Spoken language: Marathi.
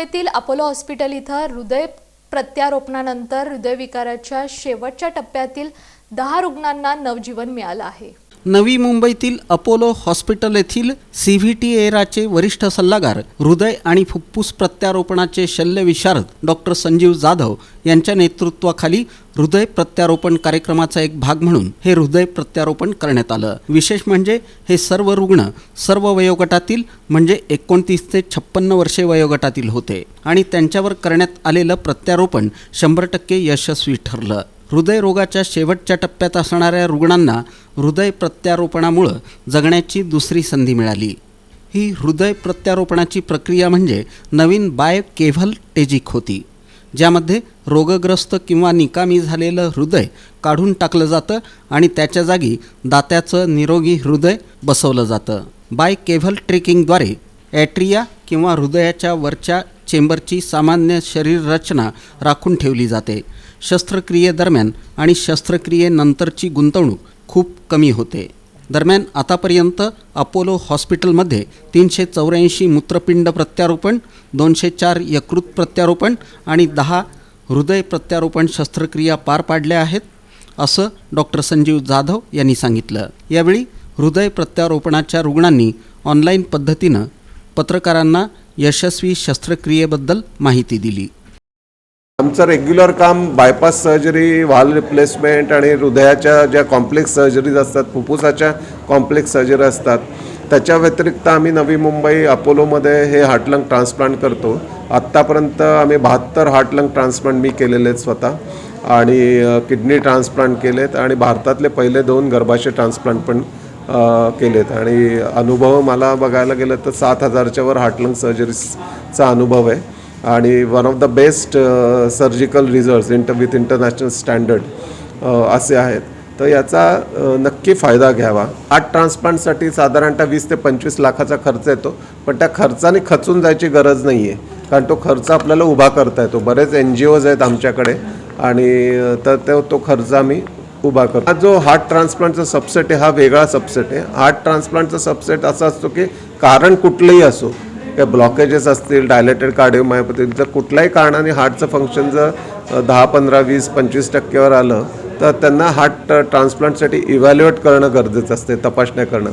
मुंबईतील अपोलो हॉस्पिटल इथं हृदय प्रत्यारोपणानंतर हृदयविकाराच्या शेवटच्या टप्प्यातील दहा रुग्णांना नवजीवन मिळालं आहे. नवी मुंबईतील अपोलो हॉस्पिटल येथील सी व्ही टी एराचे वरिष्ठ सल्लागार हृदय आणि फुप्फुस प्रत्यारोपणाचे शल्यविशारद डॉक्टर संजीव जाधव यांच्या नेतृत्वाखाली हृदय प्रत्यारोपण कार्यक्रमाचा एक भाग म्हणून हे हृदय प्रत्यारोपण करण्यात आलं. विशेष म्हणजे हे सर्व रुग्ण सर्व वयोगटातील म्हणजे एकोणतीस ते छप्पन्न वर्षे वयोगटातील होते आणि त्यांच्यावर करण्यात आलेलं प्रत्यारोपण शंभर टक्के यशस्वी ठरलं. हृदयरोगाच्या शेवटच्या टप्प्यात असणाऱ्या रुग्णांना हृदय प्रत्यारोपणामुळं जगण्याची दुसरी संधी मिळाली. ही हृदय प्रत्यारोपणाची प्रक्रिया म्हणजे नवीन बाय केव्हल टेजिक होती ज्यामध्ये रोगग्रस्त किंवा निकामी झालेलं हृदय काढून टाकलं जातं आणि त्याच्या जागी दात्याचं निरोगी हृदय बसवलं जातं. बाय केव्हल ट्रेकिंगद्वारे ॲट्रिया किंवा हृदयाच्या वरच्या चेंबरची सामान्य शरीर रचना राखून ठेवली जाते. शस्त्रक्रियेदरम्यान आणि शस्त्रक्रियेनंतरची गुंतवणूक खूप कमी होते. दरम्यान आतापर्यंत अपोलो हॉस्पिटलमध्ये तीनशे चौऱ्याऐंशी मूत्रपिंड प्रत्यारोपण दोनशे चार यकृत प्रत्यारोपण आणि दहा हृदय प्रत्यारोपण शस्त्रक्रिया पार पाडल्या आहेत असं डॉक्टर संजीव जाधव यांनी सांगितलं. यावेळी हृदय प्रत्यारोपणाच्या रुग्णांनी ऑनलाईन पद्धतीनं पत्रकारांना यशस्वी शस्त्रक्रियेबद्दल माहिती दिली. आमचं रेग्युलर काम बायपास सर्जरी व्हाल रिप्लेसमेंट आणि हृदयाच्या ज्या कॉम्प्लेक्स सर्जरीज असतात फुफ्फुसाच्या कॉम्प्लेक्स सर्जरी असतात त्याच्या व्यतिरिक्त आम्ही नवी मुंबई अपोलोमध्ये हे हार्टलंग ट्रान्सप्लांट करतो. आत्तापर्यंत आम्ही बहात्तर हार्टलंग ट्रान्सप्लांट मी केलेले आहेत स्वतः आणि किडनी ट्रान्सप्लांट केलेत आणि भारतातले पहिले दोन गर्भाशय ट्रान्सप्लांट पण केलेत. आणि अनुभव मला बघायला गेलं तर सात हजारच्या वर हार्टलंग सर्जरीचा अनुभव आहे. आणि one of the best surgical result inter with international standard असे आहेत. तर याचा नक्की फायदा घ्यावा. आठ ट्रान्सप्लांटसाठी साधारणतः वीस ते पंचवीस लाखाचा खर्च येतो पण त्या खर्चाने खचून जायची गरज नाही आहे कारण तो खर्च आपल्याला उभा करता येतो. बरेच एन जी ओज आहेत आमच्याकडे. आणि तर तो तो खर्च आम्ही उभा करतो हा जो हार्ट ट्रान्सप्लांटचा सबसेट आहे हा वेगळा सबसेट आहे. हार्ट ट्रान्सप्लांटचा सबसेट असा असतो की कारण कुठलंही असो काय ब्लॉकेजेस असतील डायलेटेड कार्डिओमायोपॅथी जर कुठल्याही कारणाने हार्टचं फंक्शन जर दहा पंधरा वीस पंचवीस टक्क्यावर आलं तर त्यांना हार्ट ट्रान्सप्लांटसाठी इव्हॅल्युएट करणं गरजेचं असते तपासण्या करणं.